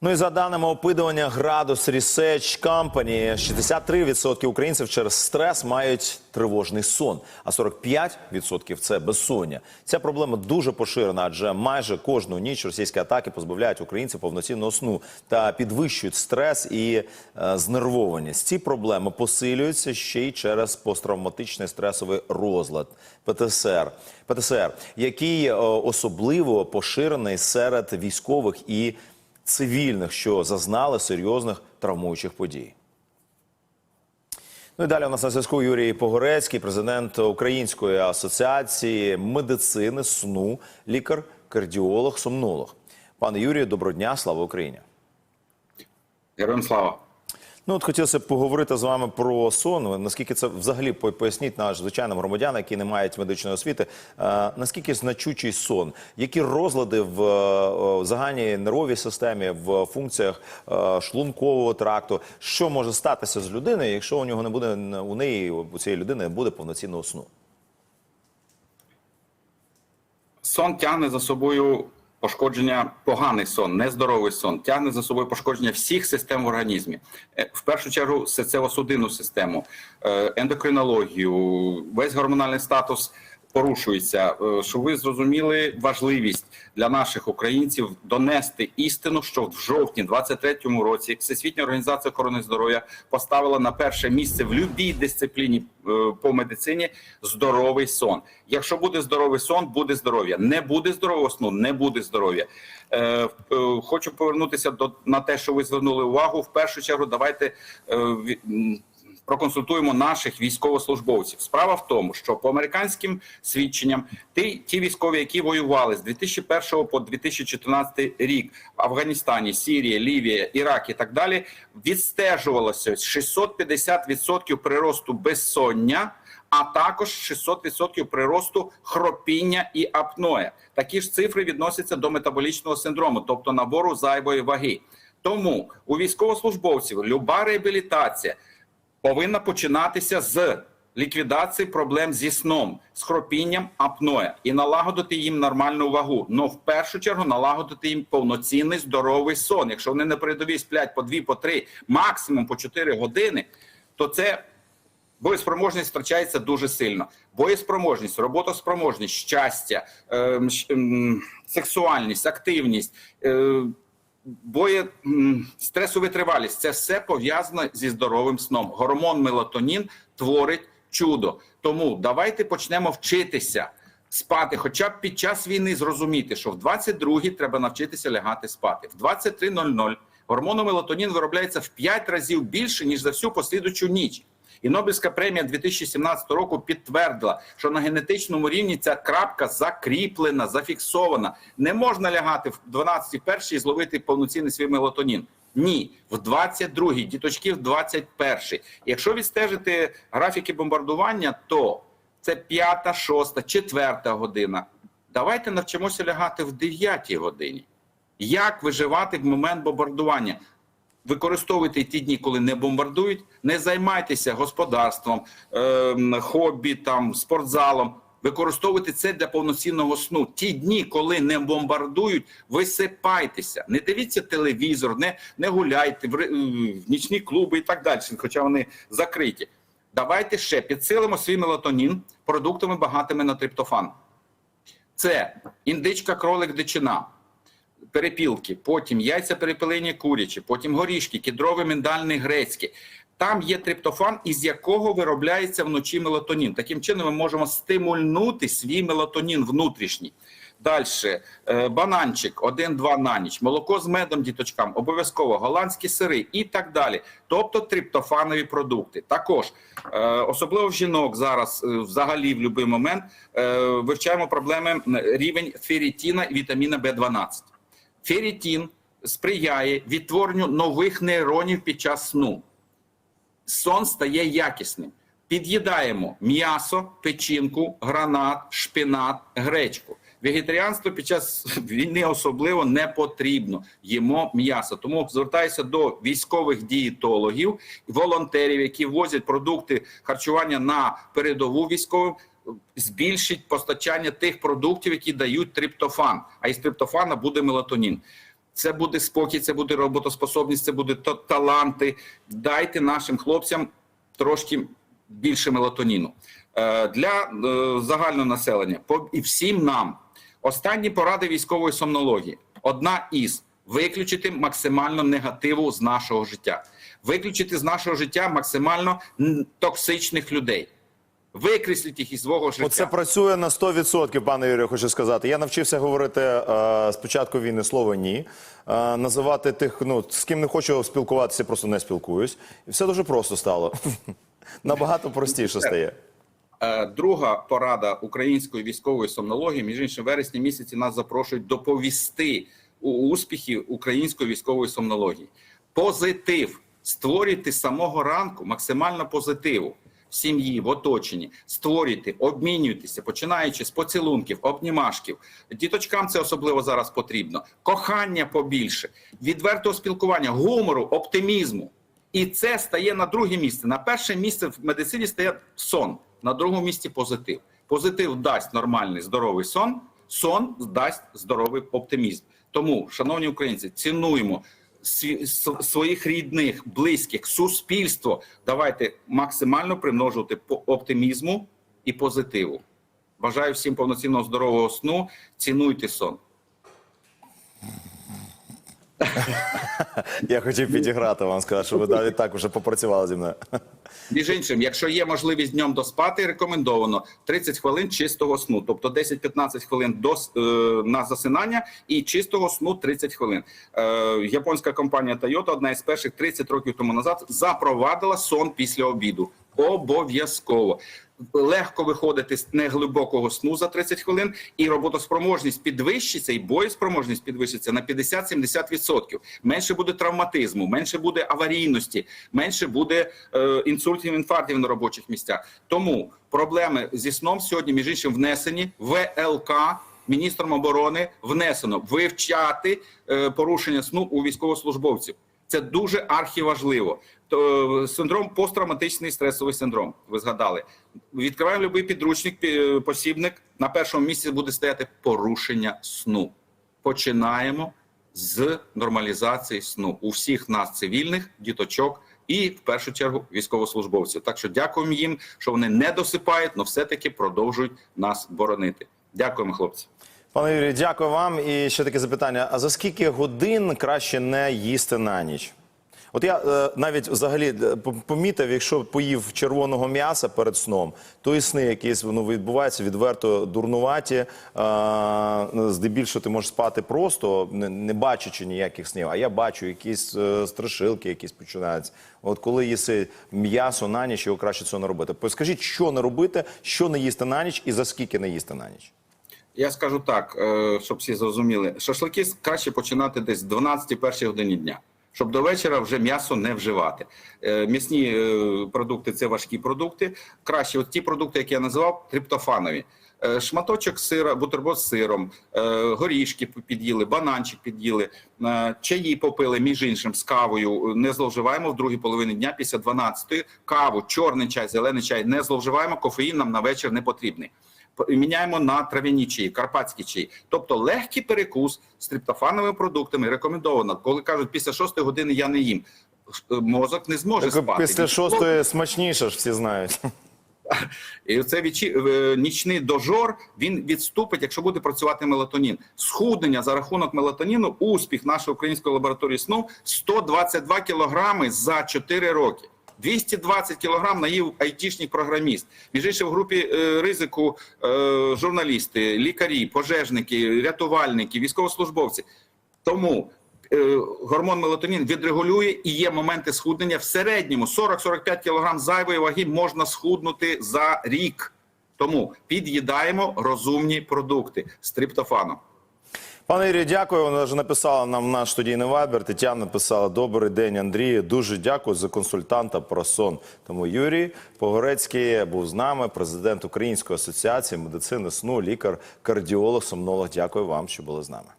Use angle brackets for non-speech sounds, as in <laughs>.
Ну і за даними опитування Градус Research Company, 63% українців через стрес мають тривожний сон, а 45% – це безсоння. Ця проблема дуже поширена, адже майже кожну ніч російські атаки позбавляють українців повноцінного сну та підвищують стрес і е, знервованість. Ці проблеми посилюються ще й через посттравматичний стресовий розлад ПТСР, ПТСР, який е, особливо поширений серед військових і цивільних, що зазнали серйозних травмуючих подій. Ну і далі у нас на зв'язку Юрій Погорецький, президент Української асоціації медицини сну, лікар, кардіолог, сомнолог. Пане Юрію, доброго дня, слава Україні. Героям слава. Ну, от хотілося б поговорити з вами про сон. Наскільки це взагалі поясніть наш звичайним громадянам, які не мають медичної освіти, е, наскільки значучий сон, які розлади в е, загальній нервовій системі, в функціях е, шлункового тракту, що може статися з людиною, якщо у нього не буде у неї у цієї людини буде повноцінного сну? Сон тягне за собою пошкодження, поганий сон, нездоровий сон, тягне за собою пошкодження всіх систем в організмі. Е, В першу чергу серцево-судинну систему, е, ендокринологію, весь гормональний статус порушується. Е, Щоб ви зрозуміли важливість для наших українців донести істину, що в жовтні 23-му році Всесвітня організація охорони здоров'я поставила на перше місце в будь-якій дисципліні е, по медицині здоровий сон. Якщо буде здоровий сон, буде здоров'я. Не буде здорового сну, не буде здоров'я. Е, хочу повернутися до на те, що ви звернули увагу. В першу чергу, давайте е, проконсультуємо наших військовослужбовців. Справа в тому, що по американським свідченням ті, ті військові, які воювали з 2001 по 2014 рік в Афганістані, Сірії, Лівія, Ірак і так далі, відстежувалося 650% приросту безсоння. А також 600% приросту хропіння і апноє. Такі ж цифри відносяться до метаболічного синдрому, тобто набору зайвої ваги. Тому у військовослужбовців люба реабілітація повинна починатися з ліквідації проблем зі сном, з хропінням апноє і налагодити їм нормальну вагу. Но в першу чергу налагодити їм повноцінний здоровий сон. Якщо вони на передовій сплять по 2, по 3, максимум по 4 години, то це боєспроможність втрачається дуже сильно. Боєспроможність, роботоспроможність, щастя, ем, ем, сексуальність, активність. Е, Боє стресовитривалість це все пов'язано зі здоровим сном. Гормон мелатонін творить чудо. Тому давайте почнемо вчитися спати, хоча б під час війни зрозуміти, що в 22-й треба навчитися лягати спати. В 23.00 гормону мелатонін виробляється в 5 разів більше ніж за всю послідуючу ніч. І Нобелівська премія 2017 року підтвердила, що на генетичному рівні ця крапка закріплена, зафіксована. Не можна лягати в 12 першій і зловити повноцінний свій мелатонін. Ні, в 22-й, діточки в 21-й. Якщо відстежити графіки бомбардування, то це 5, 6, 4 година. Давайте навчимося лягати в 9 годині. Як виживати в момент бомбардування? Використовуйте ті дні, коли не бомбардують, не займайтеся господарством, ем, хобі, там, спортзалом. Використовуйте це для повноцінного сну. Ті дні, коли не бомбардують, висипайтеся. Не дивіться телевізор, не, не гуляйте в, в нічні клуби і так далі, хоча вони закриті. Давайте ще підсилимо свій мелатонін продуктами багатими на триптофан. Це індичка, кролик, дичина перепілки, потім яйця перепелені курячі, потім горішки, кідровий, миндальний, грецький. Там є триптофан, із якого виробляється вночі мелатонін. Таким чином ми можемо стимульнути свій мелатонін внутрішній. Далі бананчик 1-2 на ніч, молоко з медом діточкам, обов'язково голландські сири і так далі. Тобто триптофанові продукти. Також е, особливо в жінок зараз, е, взагалі, в будь-який момент е, вивчаємо проблеми рівень ферритіна і вітаміна В12. Ферритін сприяє відтворенню нових нейронів під час сну. Сон стає якісним. Під'їдаємо м'ясо, печінку, гранат, шпинат, гречку. Вегетаріанство під час війни особливо не потрібно. Їмо м'ясо. Тому звертаюся до військових дієтологів, волонтерів, які возять продукти харчування на передову військовим. Збільшить постачання тих продуктів, які дають триптофан. А із триптофана буде мелатонін. Це буде спокій, це буде роботоспособність, це буде таланти. Дайте нашим хлопцям трошки більше мелатоніну. Е, Для е, загального населення і всім нам останні поради військової сомнології. Одна із виключити максимально негативу з нашого життя, виключити з нашого життя максимально токсичних людей. Викресліть їх із свого життя. Оце працює на 100%, пане Юрію, хочу сказати. Я навчився говорити е, спочатку війни слово ні. Е, називати тих, ну з ким не хочу спілкуватися, просто не спілкуюсь. І все дуже просто стало. <laughs> Набагато простіше стає. Е, Друга порада української військової сомнології, між іншим, вересні місяці нас запрошують доповісти у успіхи української військової сомнології. Позитив створюйте з самого ранку максимально позитиву в сім'ї, в оточенні. Створюйте, обмінюйтеся, починаючи з поцілунків, обнімашків. Діточкам це особливо зараз потрібно. Кохання побільше, відвертого спілкування, гумору, оптимізму. І це стає на друге місце. На перше місце в медицині стає сон, на другому місці позитив. Позитив дасть нормальний здоровий сон, сон дасть здоровий оптимізм. Тому, шановні українці, цінуємо своїх рідних, близьких, суспільство. Давайте максимально примножувати по оптимізму і позитиву. Бажаю всім повноцінного здорового сну. Цінуйте сон. <laughs> Я хотів підіграти вам сказати, що ви навіть так вже попрацювали зі мною. Між іншим, якщо є можливість днем доспати, рекомендовано 30 хвилин чистого сну, тобто 10-15 хвилин до е, на засинання і чистого сну 30 хвилин. Е, японська компанія Toyota, одна із перших 30 років тому назад, запровадила сон після обіду. Обов'язково. Легко виходити з неглибокого сну за 30 хвилин, і роботоспроможність підвищиться, і боєспроможність підвищиться на 50-70%. Менше буде травматизму, менше буде аварійності, менше буде е, інсультів, інфарктів на робочих місцях. Тому проблеми зі сном сьогодні, між іншим, внесені в ВЛК. Міністром оборони внесено вивчати е, порушення сну у військовослужбовців. Це дуже архіважливо. То е, синдром посттравматичний стресовий синдром. Ви згадали. Відкриваємо будь-який підручник, посібник. На першому місці буде стояти порушення сну. Починаємо з нормалізації сну у всіх нас, цивільних, діточок і в першу чергу військовослужбовців. Так що дякуємо їм, що вони не досипають, але все-таки продовжують нас боронити. Дякуємо, хлопці. Пане Юрію, дякую вам. І ще таке запитання: а за скільки годин краще не їсти на ніч? От я е, навіть взагалі е, помітив, якщо поїв червоного м'яса перед сном, то і сни якісь ну, відбуваються відверто дурнуваті. Е, здебільшого ти можеш спати просто, не, не бачачи ніяких снів. А я бачу якісь е, страшилки, якісь починаються. От коли їси м'ясо на ніч, його краще цього не робити. Скажіть, що не робити, що не їсти на ніч і за скільки не їсти на ніч? Я скажу так, е, щоб всі зрозуміли. Шашлики краще починати десь з 12-1 годині дня, щоб до вечора вже м'ясо не вживати. Е, М'ясні е, продукти це важкі продукти. Краще, от ті продукти, які я називав, триптофанові. Е, Шматочок сира, бутерброд з сиром, горішки під'їли, бананчик під'їли, чаї попили, між іншим, з кавою. Не зловживаємо в другій половині дня після 12-ї. Каву, чорний чай, зелений чай не зловживаємо, кофеїн нам на вечір не потрібний міняємо на трав'яні чаї, карпатські чаї. Тобто легкий перекус з триптофановими продуктами рекомендовано. Коли кажуть, після 6 години я не їм, мозок не зможе Так, спати. після шостої смачніше ж всі знають. І це вічі... е, нічний дожор він відступить, якщо буде працювати мелатонін. Схуднення за рахунок мелатоніну, успіх нашої української лабораторії сну 122 кілограми за 4 роки. 220 кілограм наїв айтішник програміст. Між іншим, в групі е, ризику е, журналісти, лікарі, пожежники, рятувальники, військовослужбовці. Тому е, гормон мелатонін відрегулює і є моменти схуднення в середньому 40-45 кг зайвої ваги можна схуднути за рік. Тому під'їдаємо розумні продукти з триптофаном. Пане Ірі, дякую. Вона вже написала нам наш студійний вайбер. Тетяна написала Добрий день, Андрію. Дуже дякую за консультанта про сон. Тому Юрій Погорецький був з нами, президент Української асоціації медицини сну, лікар, кардіолог, сомнолог. Дякую вам, що були з нами.